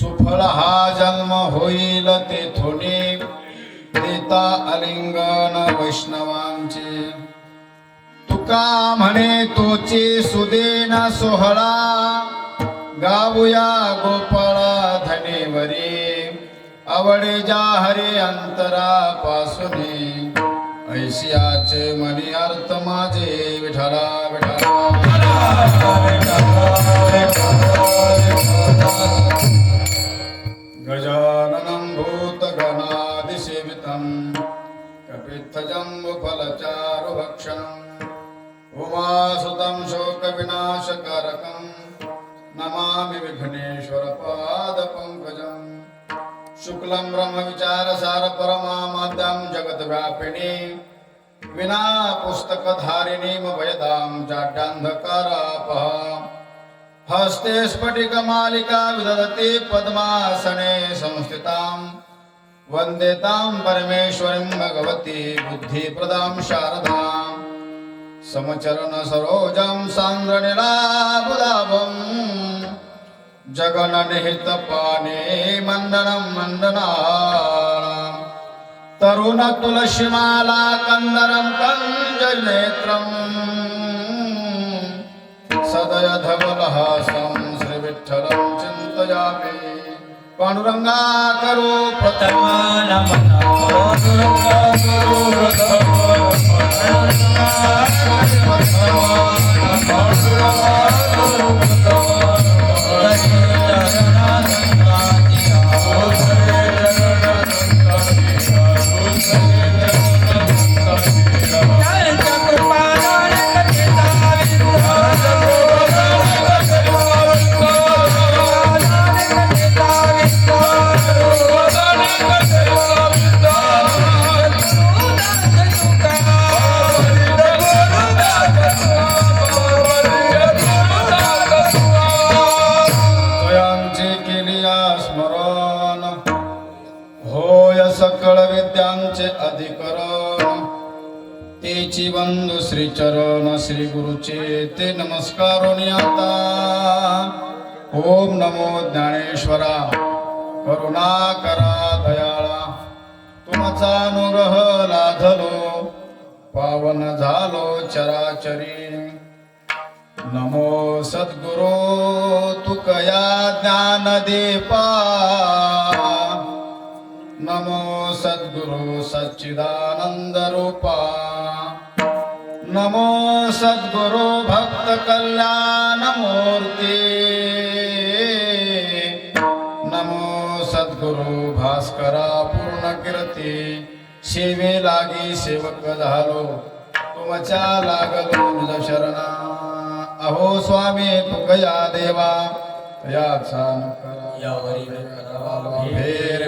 सुफळ हा जन्म होईल तेथोनी. देता अलिंगन वैष्णवांचे. तुका म्हणे तोचे सुदेन सोहळा. गाऊया गोपाळा धनेवरी. आवडे जा हरे अंतरापासून ऐशियाचे मनी अर्थ माझे विठला गजाननं भूतगणादिसेवितं कपित्थजम्बुफलचारुभक्षणम् उमासुतं शोकविनाशकारकं नमामि विघ्नेश्वरपादपङ्कजम् शुक्लं ब्रह्मविचारसारपरमामाद्यां जगद्व्यापिणी विना पुस्तकधारिणीमभयदां जाड्यान्धकारापहा हस्ते स्फटिकमालिका विदधति पद्मासने संस्थितां वन्देताम् तां परमेश्वरीं भगवती बुद्धिप्रदां शारदाम्। समचरण सरोजं सान्द्रनिलाबुदाभम् जगननिहितपाने मण्डनं मण्डना तरुणतुलसीमाला कन्दरं कञ्जनेत्रम् धवलहासं श्रीविठ्ठलं चिन्तयामि। पाण्डुरङ्गा करो प्रथम। ते नमस्कार आता ओम नमो ज्ञानेश्वरा। करुणा करा दयाळा। तुमचा अनुग्रह लाधलो। पावन झालो चराचरी। नमो सद्गुरो तुकया ज्ञान देपा। नमो सद्गुरु सच्चिदानंद रूपा। नमो सद्गुरु भक्त कल्याण मूर्ती नमो सद्गुरु भास्करा पूर्ण कीर्ती सेवे लागी सेवक झालो। तुमच्या लागलो निज शरणा अहो स्वामी तुकया देवा। याचा नकरा यावरी करावा भेर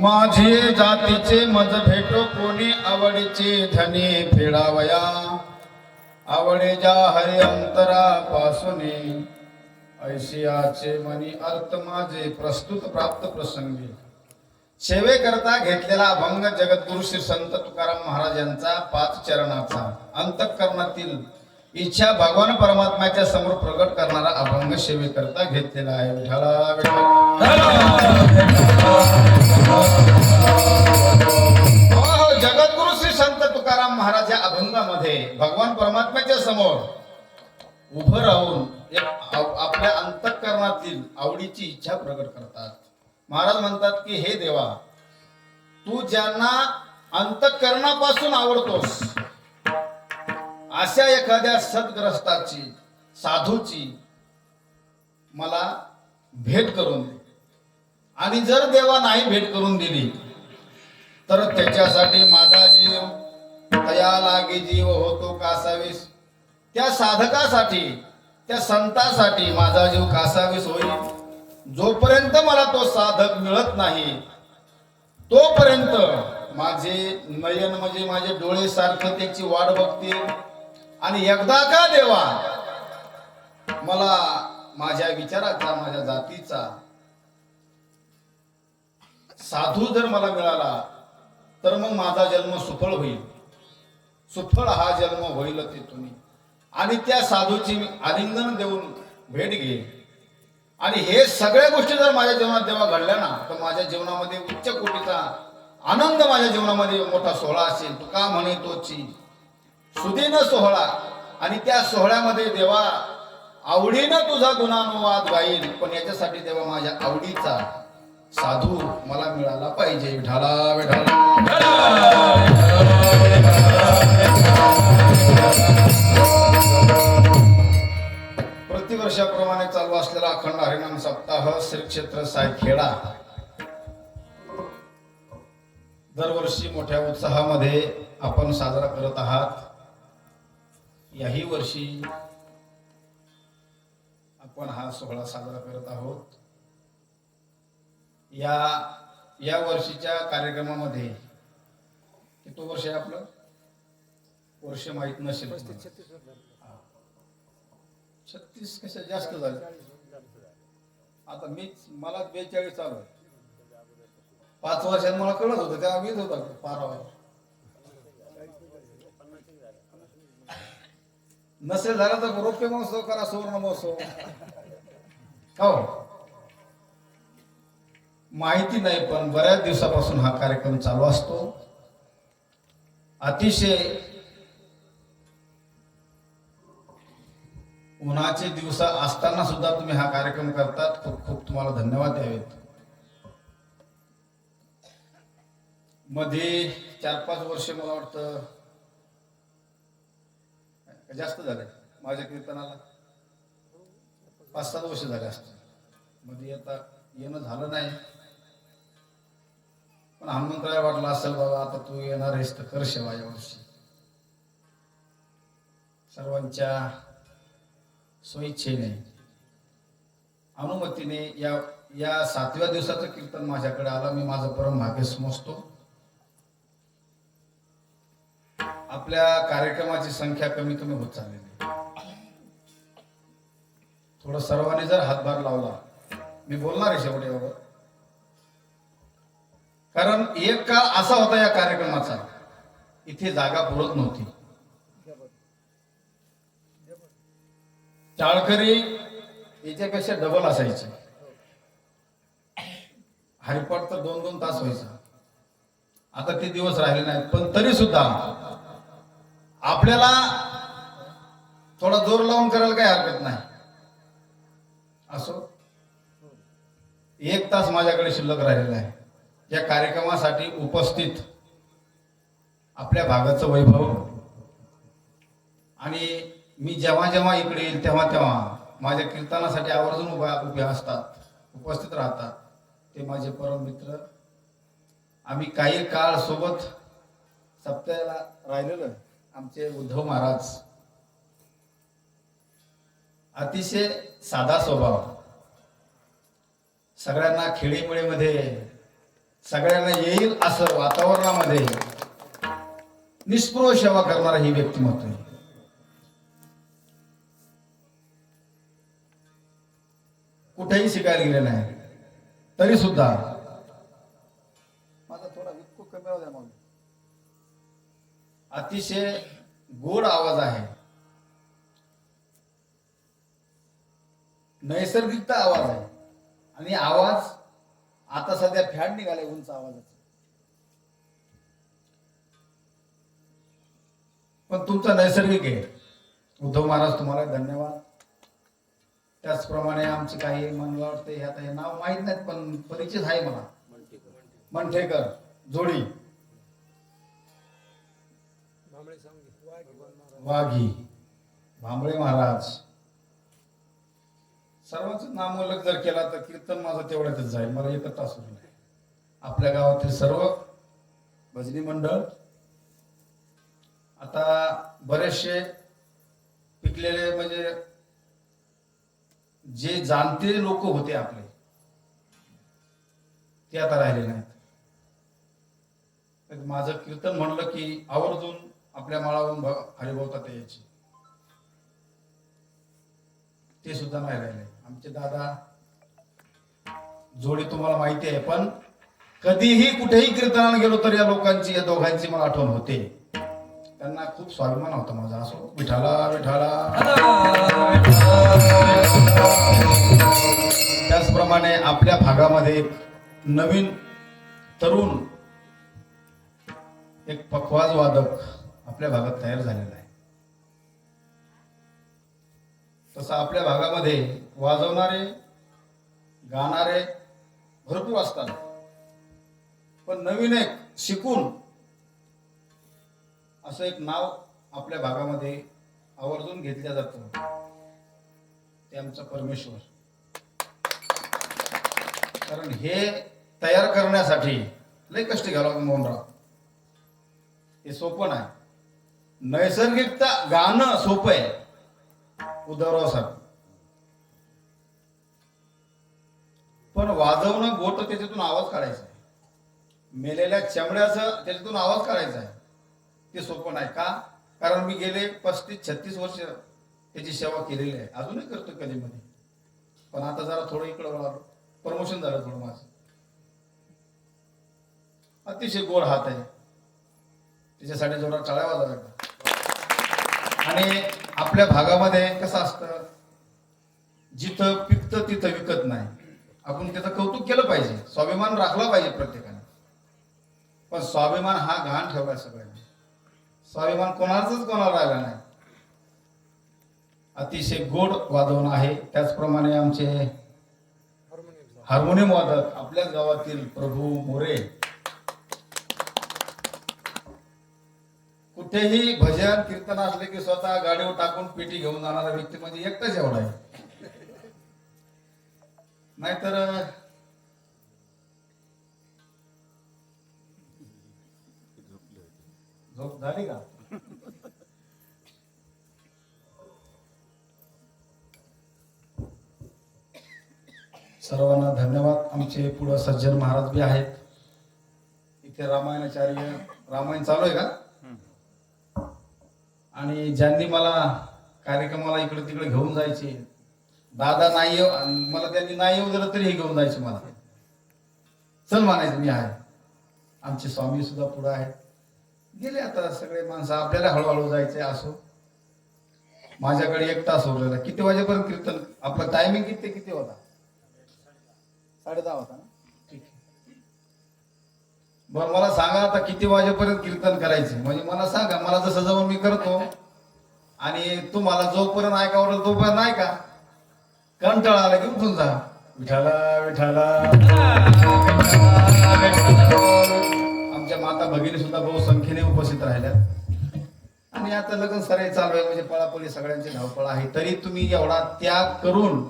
माझे जातीचे मज भेटो कोणी आवडीचे धनी फेडावया. आवडे जा हरे अंतरा पासून ऐशियाचे मनी अर्थ माझे प्रस्तुत प्राप्त प्रसंगी. सेवेकरता घेतलेला अभंग जगद्गुरु श्री संत तुकाराम महाराज यांचा पाच चरणाचा. अंतःकरणातील इच्छा भगवान परमात्म्याच्या समोर प्रकट करणारा अभंग सेवेकरता घेतलेला आहे विठ्ठला विठ्ठला. हो, हो, जगद्गुरु श्री संत तुकाराम महाराज या अभंगामध्ये भगवान परमात्म्याच्या समोर उभं राहून एक आपल्या अंतःकरणातील आवडीची इच्छा प्रकट करतात महाराज म्हणतात की हे देवा तू ज्यांना अंतःकरणापासून आवडतोस अशा एखाद्या सद्ग्रस्ताची साधूची मला भेट करून दे. आणि जर देवा नाही भेट करून दिली तर त्याच्यासाठी माझा जीव तया लागे जीव होतो कासावीस. त्या साधकासाठी त्या संतासाठी माझा जीव कासावीस होईल. जोपर्यंत मला तो साधक मिळत नाही तोपर्यंत माझे नयन म्हणजे माझे डोळे सारखं त्याची वाट बघतील. आणि एकदा का देवा? मला माझ्या विचाराचा माझ्या जातीचा साधू जर मला मिळाला तर मग माझा जन्म सुफळ होईल. सुफळ हा जन्म होईल ते तुम्ही आणि त्या साधूची मी आलिंगन देऊन भेट घे आणि हे सगळ्या गोष्टी जर माझ्या जीवनात जेव्हा घडल्या ना तर माझ्या जीवनामध्ये उच्च कोटीचा आनंद माझ्या जीवनामध्ये मोठा सोहळा असेल. तू का म्हणे तोची? सुदीन सोहळा. आणि त्या सोहळ्यामध्ये देवा आवडीनं तुझा गुणानुवाद गाईल पण याच्यासाठी देवा माझ्या आवडीचा साधू मला मिळाला पाहिजे. विठाला प्रतिवर्षाप्रमाणे चालू असलेला अखंड हरिनाम सप्ताह श्री क्षेत्र सायखेडा. दरवर्षी मोठ्या उत्साहामध्ये आपण साजरा करत आहात. याही वर्षी आपण हा सोहळा साजरा करत आहोत. या या वर्षीच्या कार्यक्रमामध्ये किती वर्ष आहे आपलं? वर्ष माहीत नसेल छत्तीस कशा जास्त झाले? आता मीच मला बेचाळीस चालू पाच वर्षात मला कळत होतं तेव्हा मीच होता पारावर नसेल झाला तर रौप्य महोत्सव करा सुवर्ण महोत्सव. हो. माहिती नाही पण बऱ्याच दिवसापासून हा कार्यक्रम चालू असतो. अतिशय उन्हाचे दिवस असताना सुद्धा तुम्ही हा कार्यक्रम करतात. खूप खूप तुम्हाला धन्यवाद द्यावेत. मध्ये चार पाच वर्ष मला वाटतं जास्त झाले? माझ्या कीर्तनाला पाच सात वर्ष झाले असते मध्ये आता येणं झालं नाही. पण हनुमंतराय वाटलं असेल बाबा आता तू येणार आहेस तर कर सेवा या वर्षी सर्वांच्या स्वइच्छेने अनुमतीने या या सातव्या दिवसाचं कीर्तन माझ्याकडे आलं. मी माझं परम भाग्य समजतो. आपल्या कार्यक्रमाची संख्या कमी कमी होत चाललेली थोडं सर्वांनी जर हातभार लावला मी बोलणार आहे शेवटी बाबा कारण एक काळ असा होता या कार्यक्रमाचा इथे जागा पुरत नव्हती. चाळकरी याच्यापेक्षा डबल असायचे. हरिपाठ तर दोन दोन तास व्हायचा. आता ते दिवस राहिले नाहीत पण तरी सुद्धा आपल्याला थोडा जोर लावून करायला काही हरकत नाही. असो. एक तास माझ्याकडे शिल्लक राहिलेला आहे. या कार्यक्रमासाठी उपस्थित आपल्या भागाचं वैभव आणि मी जेव्हा जेव्हा इकडे येईल तेव्हा तेव्हा माझ्या कीर्तनासाठी आवर्जून उभा उभे असतात उपस्थित राहतात ते माझे परम मित्र. आम्ही काही काळ सोबत सप्त्याला राहिलेलं आमचे उद्धव महाराज. अतिशय साधा स्वभाव. सगळ्यांना खेळीमेळीमध्ये सगळ्यांना येईल असं वातावरणामध्ये निष्पृह सेवा करणारा ही व्यक्तिमत्व आहे. कुठेही शिकायला गेले नाही तरी सुद्धा अतिशय गोड आवाज आहे. नैसर्गिकता आवाज आहे. आणि आवाज आता सध्या फॅड निघाले उंच आवाजाचा. पण तुमचा नैसर्गिक आहे. उद्धव महाराज तुम्हाला धन्यवाद. त्याचप्रमाणे आमचे काही मला वाटतं हे आता हे नाव माहीत नाहीत पण परिचित आहे मला. मंठेकर जोडी. वाघी भांबळे महाराज. सर्वांचं नामोल्लेख जर केला तर कीर्तन माझं तेवढ्यातच जाईल. मला एकच तास नाही आपल्या गावातील सर्व भजनी मंडळ आता बरेचसे पिकलेले म्हणजे जे जाणते लोक होते आपले ते आता राहिले नाहीत. माझं कीर्तन म्हणलं की आवर्जून आपल्या माळावरून हरिभवतात यायचे ते सुद्धा नाही राहिले. आमचे दादा जोडी तुम्हाला माहिती आहे पण कधीही कुठेही कीर्तनाला गेलो तर या लोकांची या दोघांची मला आठवण होते. त्यांना खूप स्वाभिमान होता माझा. असो विठाला विठाला. त्याचप्रमाणे आपल्या भागामध्ये नवीन तरुण एक पखवाज वादक आपल्या भागात तयार झालेला आहे. तसं आपल्या भागामध्ये वाजवणारे गाणारे भरपूर असतात. पण नवीन एक शिकून असं एक नाव आपल्या भागामध्ये आवर्जून घेतलं जातं. ते आमचं परमेश्वर. कारण हे तयार करण्यासाठी लय कष्ट घ्यावं मोहनराव. हे सोपं नाही. नैसर्गिकता गाणं सोपं आहे उद्धवराव साहेब पण वाजवणं गोट त्याच्यातून आवाज काढायचा आहे. मेलेल्या चमड्याचं त्याच्यातून आवाज काढायचा आहे. ते सोपं नाही का? कारण मी गेले पस्तीस छत्तीस वर्ष त्याची सेवा केलेली आहे. अजूनही करतो कधीमध्ये. पण आता जरा थोडं इकडं वळालो प्रमोशन झालं थोडं माझं. अतिशय गोड हात आहे. त्याच्यासाठी जोरात टाळ्या वाजाव्या आणि आपल्या भागामध्ये कसं असतं? जिथं पिकतं तिथं विकत नाही. आपण त्याचं कौतुक केलं पाहिजे. स्वाभिमान राखला पाहिजे प्रत्येकाने. पण स्वाभिमान हा घाण ठेवला सगळ्यांनी. स्वाभिमान कोणाचाच कोणाला राहिला नाही. अतिशय गोड वादवण आहे. त्याचप्रमाणे आमचे हार्मोनियम वादक आपल्याच गावातील प्रभू मोरे कुठेही भजन कीर्तन असले की स्वतः गाडीवर टाकून पेटी घेऊन जाणारा व्यक्ती म्हणजे एकटाच एवढा आहे. नाहीतर झोप झाली का? सर्वांना धन्यवाद. आमचे पुढे सज्जन महाराज बी आहेत. इथे रामायणाचार्य रामायण चालू आहे का? आणि ज्यांनी मला कार्यक्रमाला इकडे तिकडे घेऊन जायचे दादा नाही येऊ मला त्यांनी नाही येऊ दिलं तरी हे घेऊन जायचे मला. चल म्हणायचं मी आहे. आमचे स्वामी सुद्धा पुढे आहेत. गेले आता सगळे माणसं आपल्याला हळूहळू जायचे असो. माझ्याकडे एक तास उरलेला. किती वाजेपर्यंत कीर्तन? आपलं टायमिंग किती किती होता? साडे दहा होता ना? बरं मला सांगा आता किती वाजेपर्यंत कीर्तन करायचे? म्हणजे मला सांगा मला जसं जाऊन मी करतो. आणि तुम्हाला जोपर्यंत ऐकावं तोपर्यंत नाही का कंटाळा आला की उठून जा. विठाला विठाला आमच्या माता भगिनी सुद्धा बहुसंख्येने उपस्थित राहिल्या. आणि आता लग्न सराई चालू आहे म्हणजे पळापळी सगळ्यांची धावपळ आहे. तरी तुम्ही एवढा त्याग करून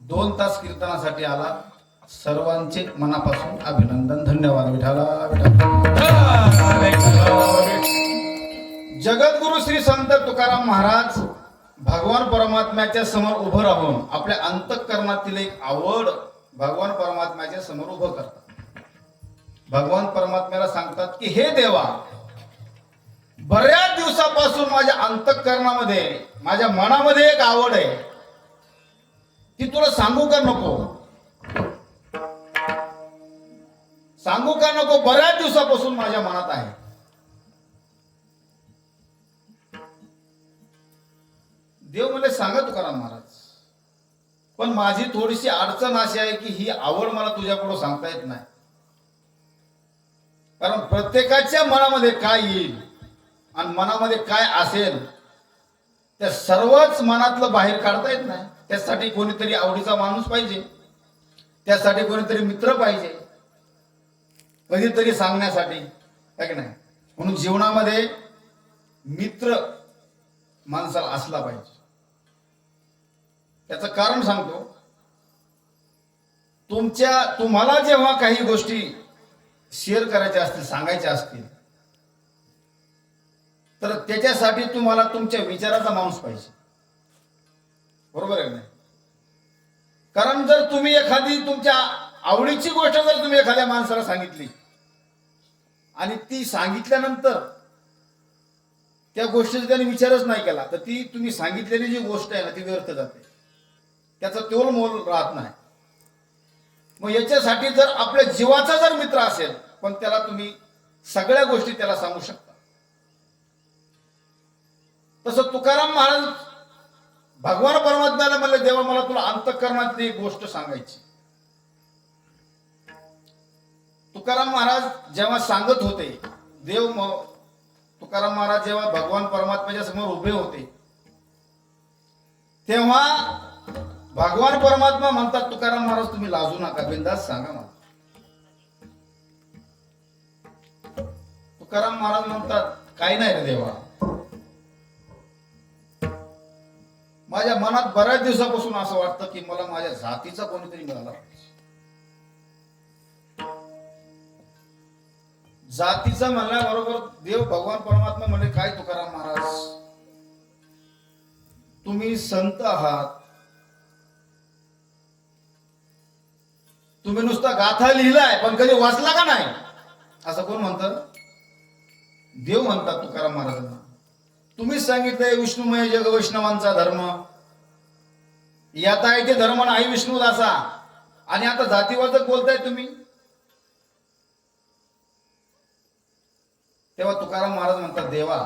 दोन तास कीर्तनासाठी आला. सर्वांचे मनापासून अभिनंदन धन्यवाद. विठाला जगद्गुरु श्री संत तुकाराम महाराज भगवान परमात्म्याच्या समोर उभं राहून आपल्या अंतःकरणातील एक आवड भगवान परमात्म्याच्या समोर उभं करतात. भगवान परमात्म्याला सांगतात की हे देवा बऱ्याच दिवसापासून माझ्या अंतःकरणामध्ये माझ्या मनामध्ये एक आवड आहे. ती तुला सांगू का नको? सांगू का नको? बऱ्याच दिवसापासून माझ्या मनात आहे. देव मला सांगा तुकाराम महाराज. पण माझी थोडीशी अडचण अशी आहे की ही आवड मला तुझ्याकडून सांगता येत नाही. कारण प्रत्येकाच्या मनामध्ये काय येईल आणि मनामध्ये काय असेल त्या सर्वच मनातलं बाहेर काढता येत नाही. त्यासाठी कोणीतरी आवडीचा माणूस पाहिजे. त्यासाठी कोणीतरी मित्र पाहिजे. कधीतरी सांगण्यासाठी की नाही? म्हणून जीवनामध्ये मित्र माणसाला असला पाहिजे. त्याचं कारण सांगतो. तुमच्या तुम्हाला जेव्हा काही गोष्टी शेअर करायच्या असतील सांगायच्या असतील तर त्याच्यासाठी तुम्हाला तुमच्या विचाराचा माणूस पाहिजे. बरोबर आहे नाही? कारण जर तुम्ही एखादी तुमच्या आवडीची गोष्ट जर तुम्ही एखाद्या माणसाला सांगितली आणि ती सांगितल्यानंतर त्या गोष्टीचा त्याने विचारच नाही केला. तर ती तुम्ही सांगितलेली जी गोष्ट आहे ना ती व्यर्थ जाते. त्याचा तोल मोल राहत नाही. मग याच्यासाठी जर आपल्या जीवाचा जर मित्र असेल पण त्याला तुम्ही सगळ्या गोष्टी त्याला सांगू शकता. तसं तुकाराम महाराज भगवान परमात्म्याला म्हणलं देवा मला तुला अंतकरणातली गोष्ट सांगायची तुकाराम महाराज जेव्हा सांगत होते देव तुकाराम महाराज जेव्हा भगवान परमात्म्याच्या समोर उभे होते तेव्हा भगवान परमात्मा म्हणतात तुकाराम महाराज तुम्ही लाजू नका बिंदास सांगा मला. तुकाराम महाराज म्हणतात काही नाही रे देवा. माझ्या मनात बऱ्याच दिवसापासून असं वाटतं की मला माझ्या जातीचा कोणीतरी मिळाला. जातीचा म्हणल्याबरोबर देव भगवान परमात्मा म्हणजे काय तुकाराम महाराज? तुम्ही संत आहात. तुम्ही नुसता गाथा लिहिलाय पण कधी वाचला का नाही? असं कोण म्हणत? देव म्हणतात तुकाराम महाराजांना. तुम्हीच सांगितलंय विष्णुमय जग वैष्णवांचा धर्म. याता आहे ते धर्म नाही विष्णू दासा आणि आता जातीवादक बोलताय तुम्ही तेव्हा तुकाराम महाराज म्हणतात देवा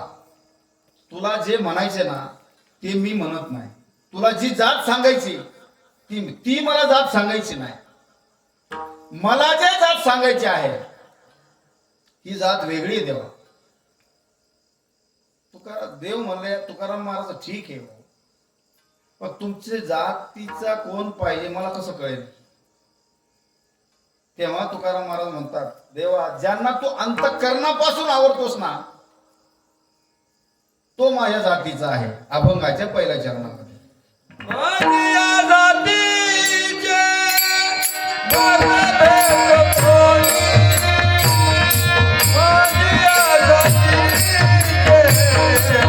तुला जे म्हणायचे ना ते मी म्हणत नाही. तुला जी जात सांगायची ती ती मला जात सांगायची नाही. मला जे जात सांगायची आहे ही जात वेगळी आहे देवा. तुकाराम देव म्हणले तुकाराम महाराज ठीक आहे हो. पण तुमचे जातीचा कोण पाहिजे मला कसं कळेल? तेव्हा तुकाराम महाराज म्हणतात देवा ज्यांना तू अंतकरणापासून आवडतोस ना तो माझ्या जातीचा आहे अभंगाच्या पहिल्या चरणामध्ये Yeah.